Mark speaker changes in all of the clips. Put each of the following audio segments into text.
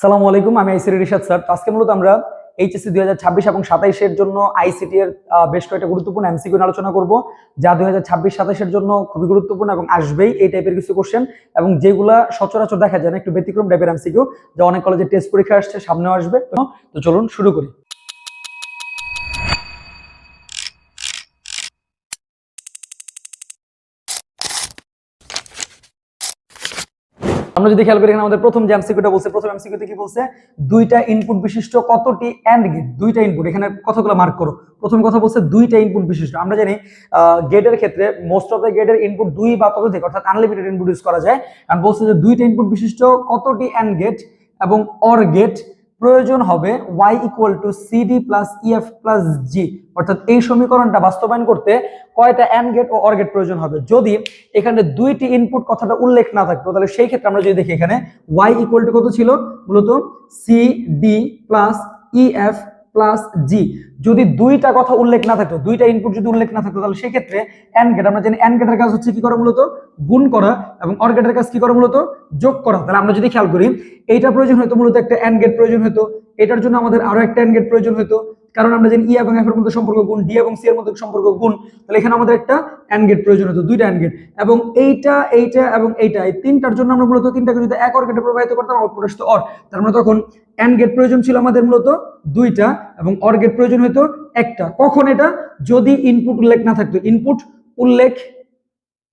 Speaker 1: সালামু আলাইকুম, আমি আইসিডি রিশাদ স্যার। আজকে মূলত আমরা এইচএসসি দুই হাজার ছাব্বিশ এবং সাতাইশের জন্য আইসিটি এর বেশ কয়েকটা গুরুত্বপূর্ণ এমসিকিউ আলোচনা করব, যা দুই হাজার ছাব্বিশ সাতাইশের জন্য খুবই গুরুত্বপূর্ণ এবং আসবেই এই টাইপের কিছু কোশ্চেন এবং যেগুলা সচরাচর দেখা যায় না, একটু ব্যতিক্রম টাইপের এমসিকিউ যা অনেক কলেজে টেস্ট পরীক্ষা আসছে, সামনেও আসবে। তো চলুন শুরু করি। আমরা যদি খেয়াল করি এখানে আমাদের প্রথম যে এমসিকিউটা বলছে, প্রথম এমসিকিউতে কি বলছে? দুইটা ইনপুট বিশিষ্ট কতটি অ্যান্ড গেট দুইটা ইনপুট এখানে কতগুলো মার্ক করো? প্রথম কথা বলছে দুইটা ইনপুট বিশিষ্ট। আমরা জানি গেটের ক্ষেত্রে মোস্ট অফ দ্য গেটের ইনপুট দুই বা ততোধিক অর্থাৎ আনলিমিটেড ইনপুট ইউজ করা যায়। আর বলছে যে দুইটা ইনপুট বিশিষ্ট কতটি অ্যান্ড গেট এবং অর গেট প্রয়োজন হবে Y equal to CD plus EF plus G অর্থাৎ এই সমীকরণটা বাস্তবায়ন করতে কয়টা অ্যান গেট ও অর গেট প্রয়োজন হবে। যদি এখানে দুইটি ইনপুট কথাটা উল্লেখ না থাকতো, তাহলে সেই ক্ষেত্রে আমরা যদি দেখি এখানে ওয়াই ইকুয়াল টু কত ছিল? মূলত C D plus EF plus G যদি দুইটা কথা উল্লেখ না থাকতো, দুইটা ইনপুট যদি উল্লেখ না থাকতো, তাহলে সেক্ষেত্রে ক্ষেত্রে অ্যান্ড গেট আমরা জানি অ্যান্ড গেটের কাজ হচ্ছে কি করা মূলত? গুণ করা এবং অর গেটের কাজ কি করা মূলত? যোগ করা। তাহলে আমরা যদি খেয়াল করি এইটা প্রয়োজন হতো মূলত একটা অ্যান্ড গেট প্রয়োজন হতো এটার জন্য আমাদের আরও একটা এন গেট প্রয়োজন হতো কারণ আমরা জানি ই এবং এফ এর মধ্যে সম্পর্ক গুণ ডি এবং সি এর মধ্যে সম্পর্ক গুণ, তাহলে এখানে আমাদের একটা অ্যান্ড গেট প্রয়োজন হতো, দুইটা অ্যান্ড গেট এবং এইটা এইটা এবং এইটা, এই তিনটার জন্য আমরা মূলত তিনটাকে যদি এক অর গেটে প্রবাহিত করতাম আউটপুট আসতো অর তার মানে তখন অ্যান্ড গেট প্রয়োজন ছিল আমাদের মূলত দুইটা এবং অর গেট প্রয়োজন হতো একটা। কখন এটা? যদি ইনপুট উল্লেখ না থাকতো। ইনপুট উল্লেখ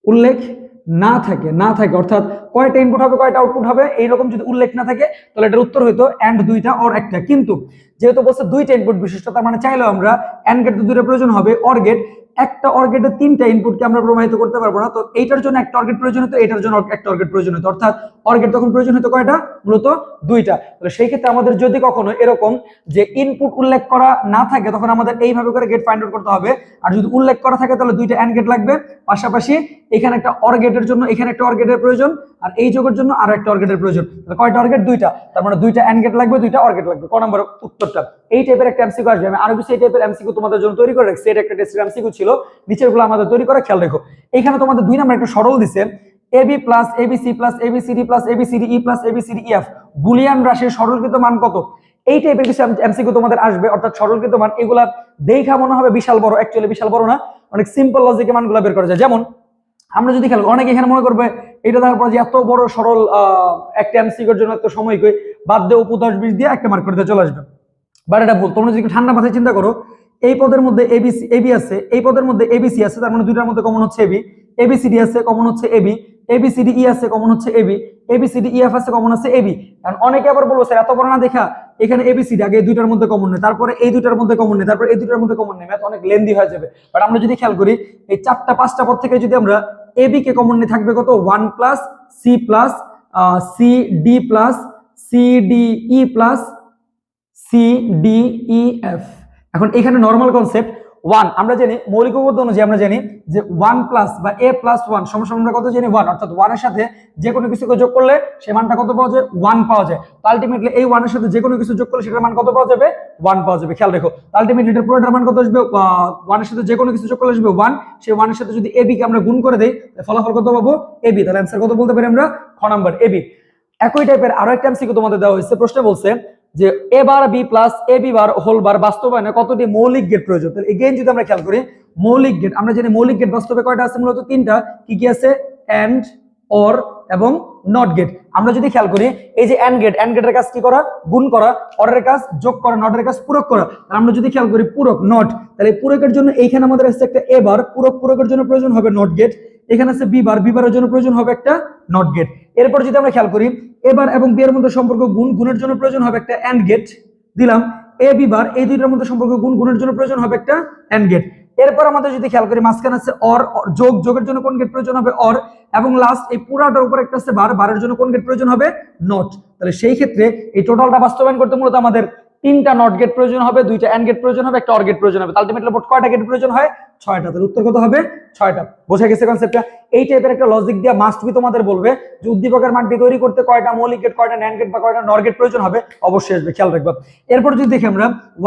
Speaker 1: উল্লেখ না থাকে না থাকে। অর্থাৎ কয়টা ইনপুট হবে, কয়টা আউটপুট হবে, এইরকম যদি উল্লেখ না থাকে, তাহলে এটার উত্তর হইতো অ্যান্ড দুইটা অর একটা। কিন্তু যেহেতু বলছে দুইটা ইনপুট বিশিষ্ট, তার মানে চাইলেও আমরা অ্যান্ড গেট দুইটা প্রয়োজন হবে অর গেট একটা অর্গেটে তিনটা ইনপুটকে আমরা প্রবাহিত করতে পারব না। তো এইটার জন্য একটা অর্গেট প্রয়োজন হতো এটার জন্য একটা অর্গেট প্রয়োজন হতো অর্থাৎ অর্গেট তখন প্রয়োজন হতো কয়টা? মূলত দুইটা। তাহলে সেই ক্ষেত্রে আমাদের যদি কখনো এরকম যে ইনপুট উল্লেখ করা না থাকে, তখন আমাদের এইভাবে করে গেট ফাইন্ড আউট করতে হবে। আর যদি উল্লেখ করা থাকে, তাহলে দুইটা অ্যান্ড গেট লাগবে। পাশাপাশি এখানে একটা অর্গেটের জন্য, এখানে একটা অর্গেটের প্রয়োজন, আর এই যোগের জন্য আরও একটা অর্গেটের প্রয়োজন। কয়টা অর্গেট দুইটা। তার মানে দুইটা অ্যান্ড গেট লাগবে, দুইটা অর্গেট লাগবে। ক নম্বর উত্তরটা? এই টাইপের একটা এমসিকিউ আসবে। আমি আরও কিছু এই টাইপের এমসিকিউ তোমাদের জন্য তৈরি করে রাখছি। এটা একটা টেস্টের এমসিকিউ ছিল। নিচেরগুলো আমাদের তৈরি করা খেয়াল রেখো। এখানে তোমাদের দুই নাম্বার একটু সরল দিছে। AB plus ABC plus ABCD plus ABCD E plus ABCD EF Boolean রাশির সরলকৃত মান কত? এই টাইপের কিছু এমসিকিউ তোমাদের আসবে, অর্থাৎ সরলকৃত মান। এগুলা দেখা মনে হবে বিশাল বড় অ্যাকচুয়ালি বিশাল বড় না। অনেক সিম্পল লজিকে মানগুলো বের করা যায়। যেমন আমরা যদি করি, অনেকে এখানে মনে করবে এটা দেখার পর যে এত বড় সরল একটা এমসিকিউর জন্য এত সময় কই বাদ দিয়ে উপু দশ বিশ দিয়ে একটা মার্ক করতে চলে আসবে। বাট এটা ভুল। তোমরা যদি ঠান্ডা মাথায় চিন্তা করো এই পদের মধ্যে এবিসি এবি আছে এই পদের মধ্যে এবিসি আছে তার মানে দুইটার মধ্যে কমন হচ্ছে A B A B C D আছে কমন হচ্ছে A B A B C D E আছে কমন হচ্ছে A B A B C D E F আছে কমন আছে এবি কারণ অনেকে আবার বলব স্যার এত বড় না দেখা এখানে এবিসিডি আগে এই দুইটার মধ্যে কমন নেই তারপরে এই দুইটার মধ্যে কমন নেই তারপরে এই দুইটার মধ্যে কমন নেই। ম্যাথ অনেক লেন্দি হয়ে যাবে। বাট আমরা যদি খেয়াল করি এই চারটা পাঁচটা পদ থেকে যদি আমরা এবি কে কমন নিয়ে থাকবে কত? One plus C plus C D plus C D E plus C D E F এখন এখানে নর্মাল কনসেপ্ট ওয়ান, আমরা জানি মৌলিক উপপাদ্য অনুযায়ী আমরা জানি যে ওয়ান প্লাস বা এ প্লাস ওয়ান সমস্যা আমরা কত জানি? ওয়ান, অর্থাৎ ওয়ানের সাথে যে কোনো কিছুকে যোগ করলে সে মানটা কত পাওয়া যায়? ওয়ান পাওয়া যায়। তো আলটিমেটলি এই ওয়ানের সাথে যে কোনো কিছু যোগ করলে সেটার মান কত পাওয়া যাবে? ওয়ান পাওয়া যাবে। খেয়াল রেখো আলটিমেটলি এটার পুরোটার মান কত আসবে? ওয়ানের সাথে যে কোনো কিছু যোগ করলে আসবে ওয়ান। সেই ওয়ানের সাথে যদি এবি কে আমরা গুণ করে দেই ফলাফল কত পাবো? এবি তাহলে অ্যান্সার কত বলতে পারি আমরা? খ নাম্বার এবি একই টাইপের আরও একটা এমসিকিউ তোমাদের দেওয়া হয়েছে, প্রশ্নে বলছে যে A bar B plus A B bar whole bar বাস্তবায়নে কতটি মৌলিক গেট প্রয়োজন? তাহলে এগেইন যদি আমরা খেয়াল করি, মৌলিক গেট আমরা জানি মৌলিক গেট বাস্তবে কয়টা আছে? মূলত তিনটা। কি কি আছে? এন্ড অর এবং নট গেট আমরা যদি খেয়াল করি, এই যে এন্ড গেট এন্ড গেটের কাজ কি করা? গুণ করা। অরের কাজ, যোগ করা। নটের কাজ, পূরক করা। আর আমরা যদি খেয়াল করি পূরক নট তাহলে পূরকের জন্য এইখানে আমাদের আছে একটা এ বার পূরক, পূরকের জন্য প্রয়োজন হবে নট গেট এখানে আছে বি বার বি বারের জন্য প্রয়োজন হবে একটা নট গেট এরপর যদি আমরা খেয়াল করি, এবার এবং বি এর মধ্যে সম্পর্ক গুণ গুণের জন্য প্রয়োজন হবে একটা অ্যান্ড গেট দিলাম। এ বি বার এই দুইটার মধ্যে সম্পর্ক গুণ গুণের জন্য প্রয়োজন হবে একটা অ্যান্ড গেট এরপর আমাদের যদি খেয়াল করি, মাঝখানে আছে অর যোগ, যোগের জন্য কোন গেট প্রয়োজন হবে? অর এবং লাস্ট এই পুরাটার উপর একটা আছে বার বারের জন্য কোন গেট প্রয়োজন হবে? নট তাহলে সেই ক্ষেত্রে এই টোটালটা বাস্তবায়ন করতে মূলত আমাদের তিনটা নট গেট প্রয়োজন হবে, দুইটা এন্ড গেট প্রয়োজন হবে, একটা অর গেট প্রয়োজন হবে। আলটিমেটলি মোট কয়টা গেট প্রয়োজন হয়? ছয়টা। তাহলে উত্তর কত হবে? ছয়টা। বোঝা গেছে কনসেপ্টটা এই টাইপের একটা লজিক দিয়ে মাস্ট বি তোমাদের বলবে যে উদ্দীপকের মানটি তৈরি করতে কয়টা মৌলিক গেট কয়টা ন্যান্ড গেট বা কয়টা নর গেট প্রয়োজন হবে, অবশ্যই আসবে, খেয়াল রাখবা। এরপর যদি দেখি আমরা,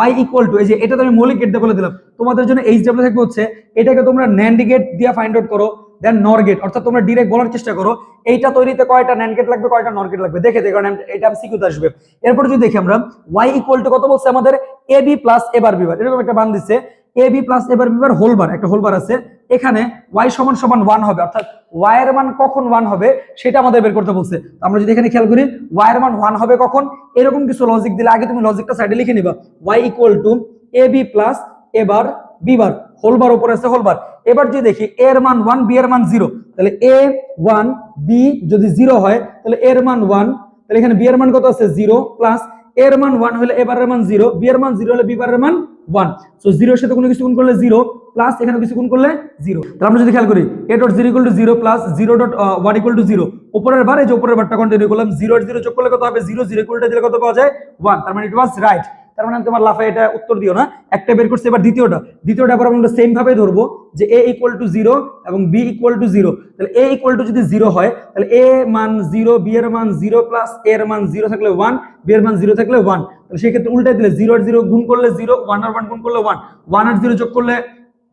Speaker 1: y ইকুয়াল টু এই যে, এটা তো আমি মৌলিক গেট দিয়ে বলে দিলাম। তোমাদের জন্য এইচ ডাব্লিউ থাকবে হচ্ছে, এটাকে তোমরা ন্যান্ড গেট দিয়ে ফাইন্ড আউট করো। দেন নর গেট অর্থাৎ তোমরা ডিরেক্ট বলার চেষ্টা করো, এইটা তৈরিতে কয়টা ন্যান গেট লাগবে, কয়টা নর গেট লাগবে? দেখে দেখো, কারণ এটা সিকিউতে আসবে। এরপর যদি দেখি আমরা ওয়াই ইকুয়াল টু কত বলছে আমাদের? A B plus A bar B bar এরকম একটা বান দিচ্ছে A B plus A bar B bar whole bar একটা হোলবার আছে। এখানে ওয়াই সমান সমান ওয়ান হবে, অর্থাৎ ওয়াই এর মান কখন ওয়ান হবে, সেটা আমাদের বের করতে বলছে। আমরা যদি এখানে খেয়াল করি ওয়াই এর মান ওয়ান হবে কখন? এরকম কিছু লজিক দিলে আগে তুমি লজিকটা সাইডে লিখে নিবা। Y equal to A B plus A bar B bar, whole bar উপরে আছে হোলবার। এবার যদি দেখি এর মান ওয়ান বি এর মান জিরো তাহলে এ ওয়ান বি যদি জিরো হয়, তাহলে এর মান ওয়ান তাহলে এখানে বি এর মান কত আছে? জিরো প্লাস এর মান ওয়ান হলে এবারের মান জিরো বি এর মান জিরো হলে মান ওয়ান সো জিরোর সাথে কোনো কিছু গুণ করলে জিরো প্লাস এখানে কিছু করলে জিরো তাহলে আমরা যদি খেয়াল করি A dot zero equal to zero plus zero dot one equal to zero উপরের বার, এই যে উপরের বারটা কন্টিনিউ করলাম জিরো জিরো করলে কত হবে? জিরো জিরো ইকুয়ালটা দিলে কত পাওয়া যায়? ওয়ান তার মানে ইট ওয়াজ রাইট তার মানে তোমার লাফায় এটা উত্তর দিও না। একটা বের করছে, এবার দ্বিতীয়টা। দ্বিতীয়টা আবার আমরা সেম ভাবে ধরবো যে এ ইকুয়াল টু জিরো এবং বি ইকুয়াল টু জিরো তাহলে এ ইকুয়াল টু যদি জিরো হয়, তাহলে এ মান জিরো বি এর মান জিরো প্লাস এর মান জিরো থাকলে ওয়ান বি এর মান জিরো থাকলে ওয়ান তাহলে সেক্ষেত্রে উল্টে দিলে জিরো আর জিরো গুণ করলে জিরো ওয়ান আর ওয়ান গুণ করলে ওয়ান ওয়ান আর জিরো যোগ করলে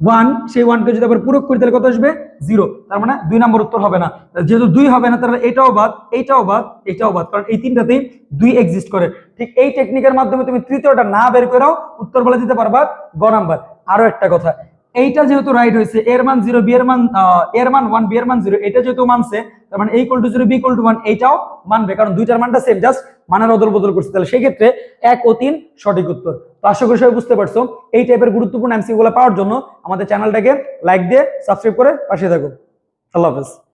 Speaker 1: ওয়ান, সেই ওয়ানকে যদি আবার পূরক করি, তাহলে কত আসবে? জিরো। তার মানে দুই নম্বর উত্তর হবে না। যেহেতু দুই হবে না, তাহলে এটাও বাদ, এইটাও বাদ, এটাও বাদ। কারণ এই তিনটাতেই দুই এক্সিস্ট করে। ঠিক এই টেকনিকের মাধ্যমে তুমি তৃতীয়টা না বের করেও উত্তর বলে দিতে পারবা। গ নাম্বার। আরও একটা কথা। এইটা যেহেতু রাইট হয়েছে এর মান জিরো বি মান এর মান ওয়ান বি এর মান জিরো এটা যেহেতু মানছে, তার মানে এই to zero B to one এইটাও মানবে। কারণ দুইটার মানটা সেম জাস্ট মানের অদল বদল করছে। তাহলে সেক্ষেত্রে এক ও তিন সঠিক উত্তর। তো আশা করি সবাই বুঝতে পারছ, এই টাইপের গুরুত্বপূর্ণ এমসিগুলো পাওয়ার জন্য আমাদের চ্যানেলটাকে লাইক দিয়ে সাবস্ক্রাইব করে পাশে থাকো। আল্লাহ হাফেজ।